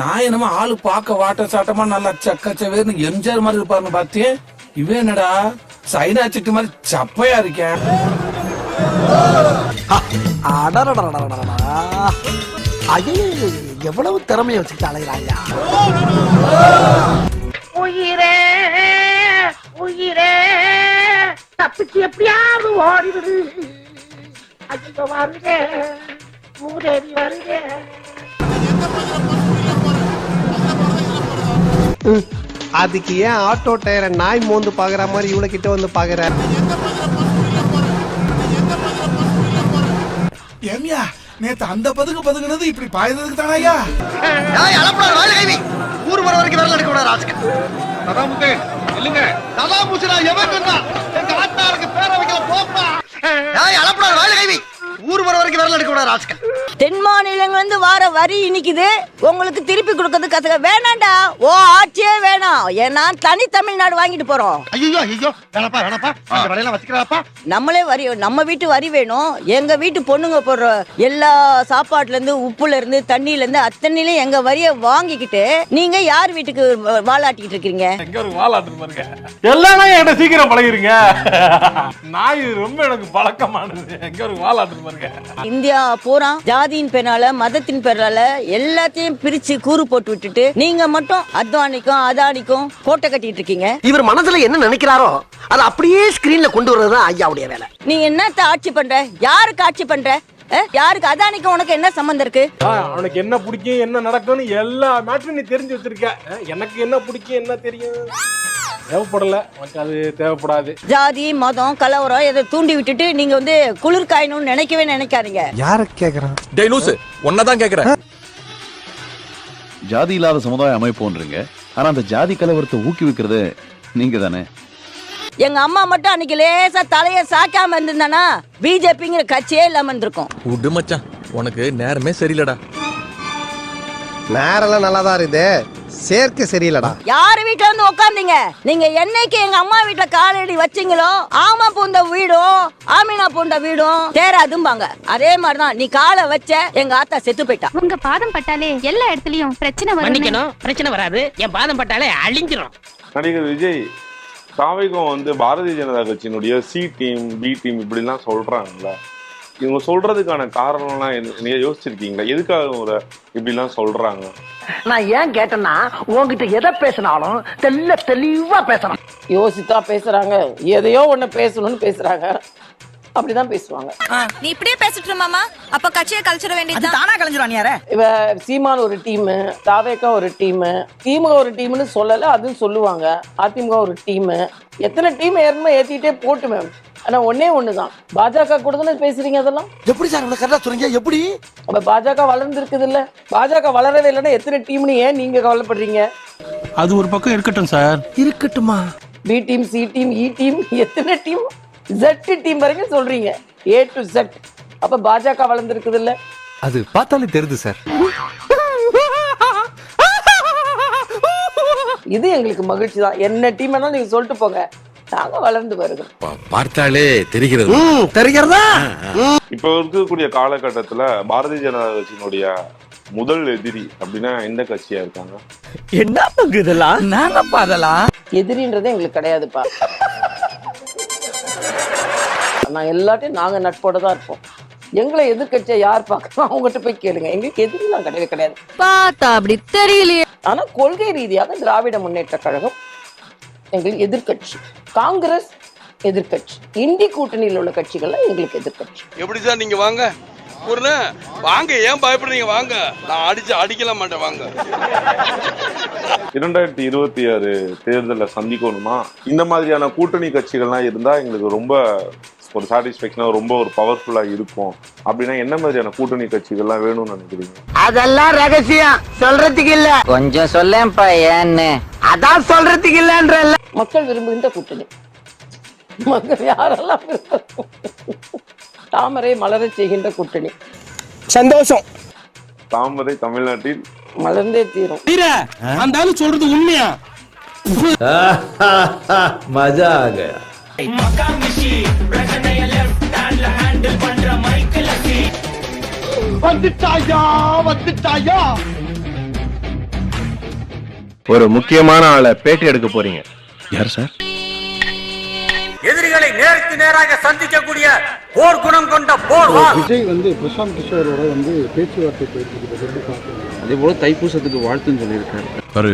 நான் என்னமோ ஆளு பார்க்க வாட்ட சாட்டமா நல்லா சக்க சவேர்னு எம்ஜிஆர் மாதிரி இருப்பாருன்னு பார்த்தேன் இவன் என்னடா? சைனா சிட்டு மாதிரி சப்பையா இருக்கேன். எவ்வளவு திறமையை வச்சுக்கிட்டு அலைகிறாயா உயிரே தப்பிச்சு எப்படியாவது ஓடிவிடு. ஐயோ வருதே. மூதேவி வருதே. அதுக்கு ஏன் ஆட்டோ டயரை நாய் மோந்து பாக்குற மாதிரி இவ்வளவு கிட்ட வந்து பாக்குற? ஏமியா நேத்து அந்த பதுக்கு பதுக்குனது இப்படி பாய்ந்ததுக்கு தானயா ஊர் வர வரைக்கும் வரல எடுக்க கூடாது ராஜ்கர் சதாமுத்து இல்லைங்க சதாமுத்துடா எவன் சொன்னா? பேர வைக்கல போப்பா அலப்படாது வாயில கைவி ஊர் வர வரைக்கும் வரல எடுக்க கூடாது ராஜ்கர் தென் மாநிலங்கள் வந்து வார வரி இனிக்குது. உங்களுக்கு திருப்பி கொடுக்கறது கத்துக்க வேணாண்டா. ஓ ஆட்சியே வேணாம். ஏன்னா தனி தமிழ்நாடு வாங்கிட்டு போறோம். ஐயோ ஐயோ வேணப்பா வேணப்பா. இந்த வேலையெல்லாம் வச்சுக்கிறாப்பா நம்மளே வரி நம்ம வீட்டு வரி வேணும். எங்க வீட்டு பொண்ணுங்க போடுற எல்லா சாப்பாட்டுல இருந்து உப்புல இருந்து தண்ணியில இருந்து அத்தனையிலும் எங்க வரியை வாங்கிக்கிட்டு நீங்க யார் வீட்டுக்கு வ- வாலாட்டிக்கிட்டு இருக்கீங்க? எங்க ஒரு வாலாட்டு பாருங்க. எல்லாம் என்கிட்ட சீக்கிரம் பழகிருங்க. நாய் ரொம்ப எனக்கு பழக்கமானது. எங்க ஒரு வாலாட்டு பாருங்க. இந்தியா பூரா ஜாதியின் பேரால மதத்தின் பேரால எல்லாத்தையும் பிரிச்சு கூறு போட்டு விட்டுட்டு நீங்க மட்டும் அத்வானிக்கும் அதானிக்கும் கோட்டை கட்டிட்டு இருக்கீங்க. இவர் மனசுல என்ன நினைக்கிறாரோ அதை அப்படியே ஸ்கிரீன்ல கொண்டு வர்றதுதான் ஐயாவுடைய வேலை. நீ என்னத்த ஆட்சி பண்ற? யாருக்கு ஆட்சி பண்ற? யாருக்கு? அதானிக்கும் உனக்கு என்ன சம்பந்தம் இருக்கு? ஆ, அவனுக்கு என்ன பிடிக்கும் என்ன நடக்கும்னு எல்லா மேட்டரும் நீ தெரிஞ்சு வச்சிருக்க. எனக்கு என்ன பிடிக்கும் என்ன தெரியும்? தேவைப்படல. அது தேவைப்படாது. ஜாதி மதம் கலவரம் இதை தூண்டி விட்டுட்டு நீங்க வந்து குளிர் காயணும்னு நினைக்கவே நினைக்காதீங்க. யார கேக்குறான் டேய் லூசு ஒன்னதான் கேக்குறேன். ஜாதி இல்லாத சமுதாய அமைப்புன்றீங்க. ஆனா அந்த ஜாதி கலவரத்தை ஊக்குவிக்கிறது நீங்க தானே? எங்க அம்மா மட்டும் அன்னைக்கு லேசா தலைய சாக்காம இருந்திருந்தானா? பிஜேபிங்கிற கட்சியே இல்லாம இருந்திருக்கும். விடு மச்சான். உனக்கு நேரமே சரியில்லடா. நேரெல்லாம் நல்லா தான் இருக்குது. சேர்க்கை சரியில்லடா. யார் வீட்டுல வந்து உட்காந்தீங்க நீங்க என்னைக்கு எங்க அம்மா வீட்டுல காலடி வச்சீங்களோ ஆமா பூந்த வீடும் ஆமினா பூந்த வீடும் தேராதும்பாங்க. அதே மாதிரிதான் நீ காலை வச்ச எங்க ஆத்தா செத்து போயிட்டா. உங்க பாதம் பட்டாலே எல்லா இடத்துலயும் பிரச்சனை வரும் பிரச்சனை வராது. என் பாதம் பட்டாலே அழிஞ்சிரும். நடிகர் விஜய் தாவைக்கும் வந்து பாரதிய ஜனதா கட்சியினுடைய சி டீம் பி டீம் இப்படிலாம் சொல்றாங்கல்ல. இவங்க சொல்றதுக்கான காரணம்லாம் என்ன- நீங்க யோசிச்சிருக்கீங்களா? எதுக்காக ஒரு இப்படிலாம் சொல்றாங்க? நான் ஏன் கேட்டேன்னா உன்கிட்ட எதை பேசினாலும் தெல்ல தெளிவா பேசணும். யோசித்தா பேசுறாங்க. எதையோ ஒண்ணு பேசணும்னு பேசுறாங்க. அப்படிதான் பேசுவாங்க. நீ இப்படியே பேசிட்டு மாமா. அப்ப கட்சியை கழிச்சிட வேண்டியது தானா. கலைஞ்சிரும் யார இவ சீமான் ஒரு டீம் தாவேக்கா ஒரு டீம். திமுக ஒரு டீம்னு சொல்லல அதுவும் சொல்லுவாங்க. அதிமுக ஒரு டீம். எத்தனை டீம் ஏறணுமோ ஏத்திட்டே போட்டு மேம். ஆனா ஒண்ணே ஒண்ணுதான். பாஜக கூட தானே பேசுறீங்க அதெல்லாம்? எப்படி சார் இவ்வளவு கரெக்டா சொல்றீங்க? எப்படி? அப்ப பாஜக வளர்ந்துருக்குது இல்ல பாஜக வளரவே இல்லைன்னா எத்தனை டீம்னு ஏன் நீங்க கவலைப்படுறீங்க? அது ஒரு பக்கம் இருக்கட்டும் sir. இருக்கட்டுமா? B team C team E team எத்தனை டீம் ஜெட் டீம் வரைக்கும் சொல்றீங்க. ஏ டு ஜெட் அப்ப பாஜக வளர்ந்துருக்குது இல்ல அது பார்த்தாலே தெரியுது சார். இது எங்களுக்கு மகிழ்ச்சி தான். என்ன டீம் வேணாலும் நீங்க சொல்லிட்டு போங்க. நாங்க வளர்ந்து வருகிறோம் பார்த்தாலே தெரிகிறது. தெரிகிறதா? இப்போ இருக்கக்கூடிய காலகட்டத்துல பாரதிய ஜனதா கட்சியினுடைய முதல் எதிரி அப்படின்னா எந்த கட்சியா இருக்காங்க? என்ன பங்கு இதெல்லாம்? நாங்கப்பா அதெல்லாம். எதிரின்றதே எங்களுக்கு கிடையாதுப்பா. நான் எல்லாத்தையும் நாங்க நட்போட தான் இருப்போம். எங்களை எதிர்க்கட்சியை யார் பார்க்கணும் அவங்ககிட்ட போய் கேளுங்க. எங்களுக்கு எதிரிலாம் கிடையவே கிடையாது. பார்த்தா அப்படி தெரியலையே. ஆனா கொள்கை ரீதியாக திராவிட முன்னேற்ற கழகம் எங்களுக்கு எதிர்க்கட்சி. காங்கிரஸ் எதிர்க்கட்சி. இந்தி கூட்டணியில் உள்ள கட்சிகள்லாம் எங்களுக்கு எதிர்க்கட்சி. எப்படி சார் நீங்க வாங்க? ஒரு வாங்க ஏன் பயப்படுறீங்க? வாங்க. நான் அடிச்சு அடிக்கல மாட்டேன் வாங்க. இரண்டாயிரத்தி இருபத்தி ஆறு தேர்தலை சந்திக்கணுமா? இந்த மாதிரியான கூட்டணி கட்சிகள்லாம் இருந்தா எங்களுக்கு ரொம்ப ஒரு சாட்டிஸ்ஃபேக்ஷனா ரொம்ப ஒரு பவர்ஃபுல்லா இருக்கும். அப்படின்னா என்ன மாதிரியான கூட்டணி கட்சிகள்லாம் வேணும்னு நினைக்கிறீங்க? அதெல்லாம் ரகசியம். சொல்றதுக்கு இல்ல. கொஞ்சம் சொல்லேன்ப்பா ஏன்னு. அதான் சொல்றதுக்கு இல்லன்ற மக்கள் விரும்புகின்ற கூட்டணி. மக்கள் யாரெல்லாம் தாமரை மலரச் செய்கின்ற கூட்டணி. சந்தோஷம். தாமரை தமிழ்நாட்டில் மலர்ந்தே தீரும். அந்த ஆளு சொல்றது உண்மையா? மஜா ஆக வந்துட்டாயா வந்துட்டாயா? ஒரு முக்கியமான ஆளை பேட்டி எடுக்க போறீங்க. யார் சார்? எதிரிகளை நேருக்கு நேராக சந்திக்கக்கூடிய போர் குணம் கொண்ட போர் விஜய் வந்து பிரசாந்த் கிஷோரோட வந்து பேச்சுவார்த்தை போயிட்டு அதே போல தைப்பூசத்துக்கு வாழ்த்துன்னு சொல்லியிருக்காரு. பாரு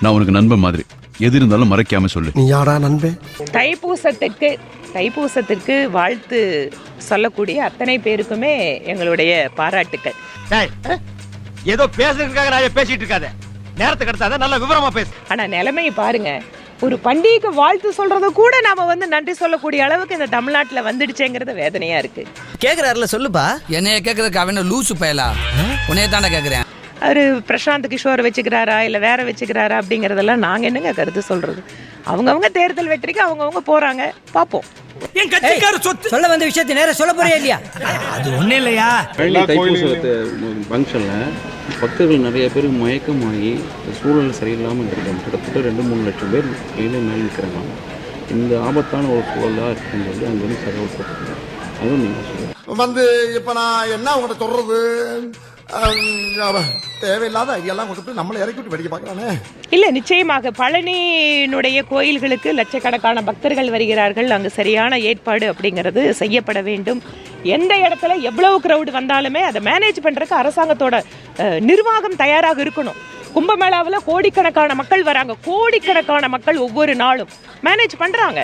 நான் உனக்கு நண்பன் மாதிரி. எது இருந்தாலும் மறைக்காம சொல்லு. நீ யாரா நண்பே? தைப்பூசத்துக்கு தைப்பூசத்திற்கு வாழ்த்து சொல்லக்கூடிய அத்தனை பேருக்குமே எங்களுடைய பாராட்டுக்கள். ஏதோ பேசுறதுக்காக நான் பேசிட்டு இருக்காத. நேரத்தை கடத்தாத நல்ல விவரமா பேசு. ஆனா நிலைமையை பாருங்க. ஒரு பண்டிகைக்கு வாழ்த்து சொல்றத கூட நாம வந்து நன்றி சொல்லக்கூடிய அளவுக்கு இந்த தமிழ்நாட்டுல வந்துடுச்சேங்கிறது வேதனையா இருக்கு. கேக்குறாருல சொல்லுப்பா. என்னைய கேக்குறதுக்கு அவன லூசு பயலா? உன்னைய தாண்டா கேக்குறேன். அவரு பிரசாந்த் கிஷோர் வச்சுக்கிறாரா இல்ல வேற வச்சுக்கிறாரா அப்படிங்கறதெல்லாம் நாங்க என்னங்க கருத்து சொல்றது? அவங்கவங்க தேர்தல் வெற்றிக்கு அவங்கவங்க போறாங்க. பாப்போம். என் கட்சிக்கார சொத்து. சொல்ல வந்த விஷயத்தை நேரம் சொல்ல போறியா இல்லையா? அது ஒண்ணு இல்லையா? தைப்பூசத்தை ஃபங்க்ஷன்ல பக்தர்கள் நிறைய பேர் மயக்கமாகி சூழல் சரியில்லாமல் இருக்காங்க கிட்டத்தட்ட ரெண்டு மூணு லட்சம் பேர் கையில மேலே நிற்கிறாங்க இந்த ஆபத்தான ஒரு சூழலாக இருக்கும்போது அங்கே வந்து தகவல் போட்டுருக்காங்க அதுவும் நீங்கள் வந்து இப்ப நான் என்ன உங்கள்கிட்ட சொல்றது? தேவையில்லாத ஐடியாலாம் கொடுத்து நம்மளை இறக்கி விட்டு வெடிக்க பார்க்கலானே இல்லை நிச்சயமாக பழனியினுடைய கோயில்களுக்கு லட்சக்கணக்கான பக்தர்கள் வருகிறார்கள். அங்கு சரியான ஏற்பாடு அப்படிங்கிறது செய்யப்பட வேண்டும். எந்த இடத்துல எவ்வளவு க்ரௌடு வந்தாலுமே அதை மேனேஜ் பண்ணுறதுக்கு அரசாங்கத்தோட நிர்வாகம் தயாராக இருக்கணும். கும்பமேளாவில் கோடிக்கணக்கான மக்கள் வராங்க. கோடிக்கணக்கான மக்கள் ஒவ்வொரு நாளும் மேனேஜ் பண்றாங்க.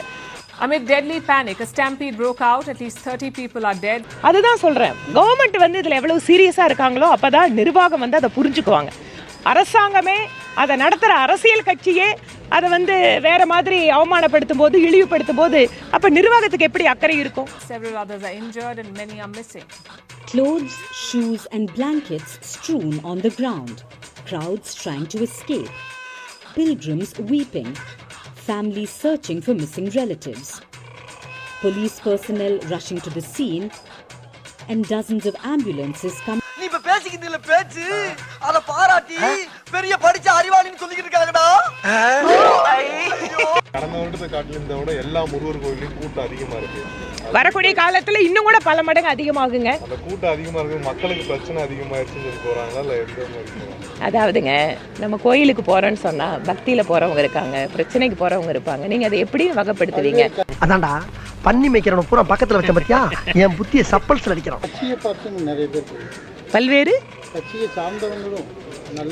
Amid deadly panic, a stampede broke out. At least 30 people are dead. அதுதான் சொல்றேன் கவர்மெண்ட் வந்து இதுல எவ்வளவு சீரியஸா இருக்காங்களோ அப்பதான் நிர்வாகம் வந்து அதை புரிஞ்சுக்குவாங்க அரசாங்கமே அதை நடத்துற அரசியல் கட்சியே அதை வந்து வேற மாதிரி அவமானப்படுத்தும் போது இழிவுபடுத்தும் போது அப்ப நிர்வாகத்துக்கு எப்படி அக்கறை இருக்கும் Several others are injured and many are missing. Clothes, shoes, and blankets strewn on the ground. Crowds trying to escape. Pilgrims weeping. Families searching for missing relatives. Police personnel rushing to the scene. And dozens of ambulances come. நீ இப்ப பேசிக்கிட்டு இல்ல பேச்சு அத பாராட்டி பெரிய படிச்ச அறிவாளின்னு சொல்லிக்கிட்டு இருக்காங்கடா கடந்த வருடத்தை காட்டிலும் இந்த விட எல்லா முருகர் கோயிலையும் கூட்டம் அதிகமா இருக்கு. வரக்கூடிய காலத்துல இன்னும் கூட பல மடங்கு அதிகமாகுங்க. அந்த கூட்டம் அதிகமா இருக்கு. மக்களுக்கு பிரச்சனை அதிகமாயிருச்சுன்னு சொல்லி போறாங்களா? இல்ல எந்த? அதாவதுங்க நம்ம கோயிலுக்கு போறோம்னு சொன்னா பக்தியில போறவங்க இருக்காங்க பிரச்சனைக்கு போறவங்க இருப்பாங்க. நீங்க அதை எப்படி வகைப்படுத்துவீங்க? அதான்டா பண்ணி மேய்க்கிறவன பூரா பக்கத்துல வச்ச பத்தியா? என் புத்திய சப்பல்ஸ்ல அடிக்கிறான். நிறைய பேர் பல்வேறு? கட்சியை சார்ந்தவங்களும்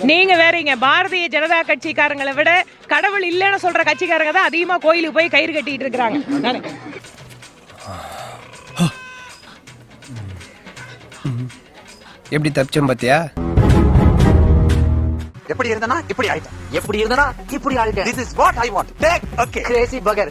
நீங்க வேறீங்க. பாரதிய ஜனதா கட்சிக்காரங்களை விட கடவுள் இல்லைன்னு சொல்ற கட்சிக்காரங்க தான் அதிகமா கோயிலுக்கு போய் கயிறு கட்டிட்டு இருக்காங்க நானு- எப்படி தப்பிச்சோம் பாத்தியா? எப்படி இருந்தனா? இப்படி ஆயிட்டேன். எப்படி இருந்தனா? இப்படி ஆயிட்டேன். This is what I want take okay crazy பகர்